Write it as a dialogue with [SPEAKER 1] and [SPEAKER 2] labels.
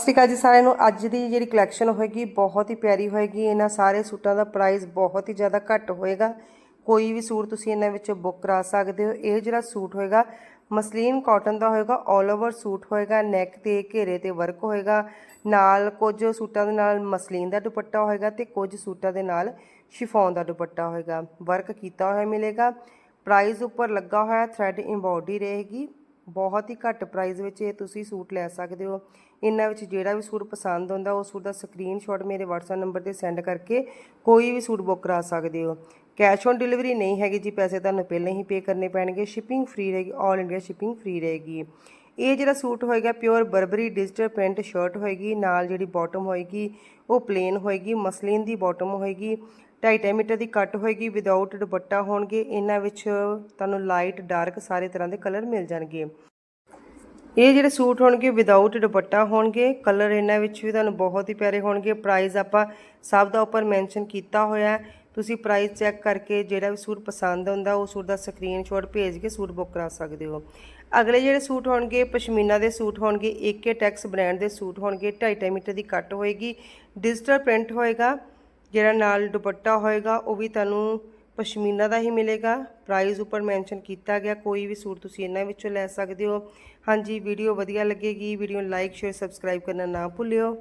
[SPEAKER 1] ਸਤਿ ਸ਼੍ਰੀ ਅਕਾਲ ਜੀ ਸਾਰਿਆਂ ਨੂੰ। ਅੱਜ ਦੀ ਜਿਹੜੀ ਕਲੈਕਸ਼ਨ ਹੋਏਗੀ, ਬਹੁਤ ਹੀ ਪਿਆਰੀ ਹੋਏਗੀ। ਇਹਨਾਂ ਸਾਰੇ ਸੂਟਾਂ ਦਾ ਪ੍ਰਾਈਸ ਬਹੁਤ ਹੀ ਜ਼ਿਆਦਾ ਘੱਟ ਹੋਏਗਾ। ਕੋਈ ਵੀ ਸੂਟ ਤੁਸੀਂ ਇਹਨਾਂ ਵਿੱਚੋਂ ਬੁੱਕ ਕਰਾ ਸਕਦੇ ਹੋ। ਇਹ ਜਿਹੜਾ ਸੂਟ ਹੋਏਗਾ, ਮਸਲੀਨ ਕਾਟਨ ਦਾ ਹੋਏਗਾ 올 ਓਵਰ ਸੂਟ ਹੋਏਗਾ ਨੈਕ ਤੇ, ਘੇਰੇ ਤੇ ਵਰਕ ਹੋਏਗਾ। ਨਾਲ ਕੁਝ ਸੂਟਾਂ ਦੇ ਨਾਲ ਮਸਲੀਨ ਦਾ ਦੁਪੱਟਾ ਹੋਏਗਾ ਤੇ ਕੁਝ ਸੂਟਾਂ ਦੇ ਨਾਲ ਸ਼ਿਫੋਨ ਦਾ ਦੁਪੱਟਾ ਹੋਏਗਾ। ਵਰਕ ਕੀਤਾ ਹੋਇਆ ਮਿਲੇਗਾ। ਪ੍ਰਾਈਸ ਉੱਪਰ ਲੱਗਾ ਹੋਇਆ ਥ੍ਰੈਡ ਇੰਬੋਡੀ ਰਹੇਗੀ। ਬਹੁਤ ਹੀ ਘੱਟ ਪ੍ਰਾਈਸ ਵਿੱਚ ਇਹ ਤੁਸੀਂ ਸੂਟ ਲੈ ਸਕਦੇ ਹੋ। ਇਹਨਾਂ ਵਿੱਚ ਜਿਹੜਾ ਵੀ ਸੂਟ ਪਸੰਦ ਆਉਂਦਾ ਉਹ ਸੂਟ ਦਾ ਸਕਰੀਨਸ਼ਾਟ ਮੇਰੇ WhatsApp ਨੰਬਰ ਤੇ ਸੈਂਡ ਕਰਕੇ ਕੋਈ ਵੀ ਸੂਟ ਬੁੱਕ ਕਰਾ ਸਕਦੇ ਹੋ। ਕੈਸ਼ ਔਨ ਡਿਲੀਵਰੀ ਨਹੀਂ ਹੈਗੀ ਜੀ, ਪੈਸੇ ਤੁਹਾਨੂੰ ਪਹਿਲਾਂ ਹੀ ਪੇ ਕਰਨੇ ਪੈਣਗੇ। ਸ਼ਿਪਿੰਗ ਫ੍ਰੀ ਰਹੇਗੀ 올 ਇੰਡੀਆ ਸ਼ਿਪਿੰਗ ਫ੍ਰੀ ਰਹੇਗੀ। ਇਹ ਜਿਹੜਾ ਸੂਟ ਹੋਏਗਾ pure Burberry digital print shirt ਹੋਏਗੀ, ਨਾਲ ਜਿਹੜੀ ਬਾਟਮ ਹੋਏਗੀ, ਉਹ ਪਲੇਨ ਹੋਏਗੀ ਮਸਲਿਨ ਦੀ ਬਾਟਮ ਹੋਏਗੀ। 2.5 ਮੀਟਰ ਦੀ ਕੱਟ ਹੋਏਗੀ ਵਿਦਆਊਟ ਦੁਪੱਟਾ ਹੋਣਗੇ, ਇਹਨਾਂ ਵਿੱਚ ਤੁਹਾਨੂੰ ਲਾਈਟ ਡਾਰਕ ਸਾਰੇ ਤਰ੍ਹਾਂ ਦੇ ਕਲਰ ਮਿਲ ਜਾਣਗੇ। ਇਹ ਜਿਹੜੇ ਸੂਟ ਹੋਣਗੇ ਵਿਦਆਊਟ ਦੁਪੱਟਾ ਹੋਣਗੇ ਕਲਰ ਇਹਨਾਂ ਵਿੱਚ ਵੀ ਤੁਹਾਨੂੰ ਬਹੁਤ ਹੀ ਪਿਆਰੇ ਹੋਣਗੇ। ਪ੍ਰਾਈਸ ਆਪਾਂ ਸਭ ਦਾ ਉੱਪਰ ਮੈਂਸ਼ਨ ਕੀਤਾ ਹੋਇਆ ਹੈ। ਤੁਸੀਂ ਪ੍ਰਾਈਸ ਚੈੱਕ ਕਰਕੇ ਜਿਹੜਾ ਵੀ ਸੂਟ ਪਸੰਦ ਆਉਂਦਾ, ਉਹ ਸੂਟ ਦਾ ਸਕਰੀਨਸ਼ਾਟ ਭੇਜ ਕੇ ਸੂਟ ਬੁੱਕ ਕਰਾ ਸਕਦੇ ਹੋ। ਅਗਲੇ ਜਿਹੜੇ ਸੂਟ ਹੋਣਗੇ, ਪਸ਼ਮੀਨਾ ਦੇ ਸੂਟ ਹੋਣਗੇ ਏਕੇ ਟੈਕਸ ਬ੍ਰਾਂਡ ਦੇ ਸੂਟ ਹੋਣਗੇ 2.5 ਮੀਟਰ ਦੀ ਕੱਟ ਹੋਏਗੀ। ਡਿਜੀਟਲ ਪ੍ਰਿੰਟ ਹੋਏਗਾ। ਜਿਹੜਾ ਨਾਲ ਦੁਪੱਟਾ ਹੋਏਗਾ, ਉਹ ਵੀ ਤੁਹਾਨੂੰ ਪਸ਼ਮੀਨਾ ਦਾ ਹੀ ਮਿਲੇਗਾ। ਪ੍ਰਾਈਸ ਉੱਪਰ ਮੈਂਸ਼ਨ ਕੀਤਾ ਗਿਆ, ਕੋਈ ਵੀ ਸੂਟ ਤੁਸੀਂ ਇਹਨਾਂ ਵਿੱਚੋਂ ਲੈ ਸਕਦੇ ਹੋ। ਹਾਂਜੀ ਵੀਡੀਓ ਵਧੀਆ ਲੱਗੇਗੀ ਵੀਡੀਓ ਨੂੰ ਲਾਈਕ ਸ਼ੇਅਰ ਸਬਸਕ੍ਰਾਈਬ ਕਰਨਾ ਨਾ ਭੁੱਲਿਓ।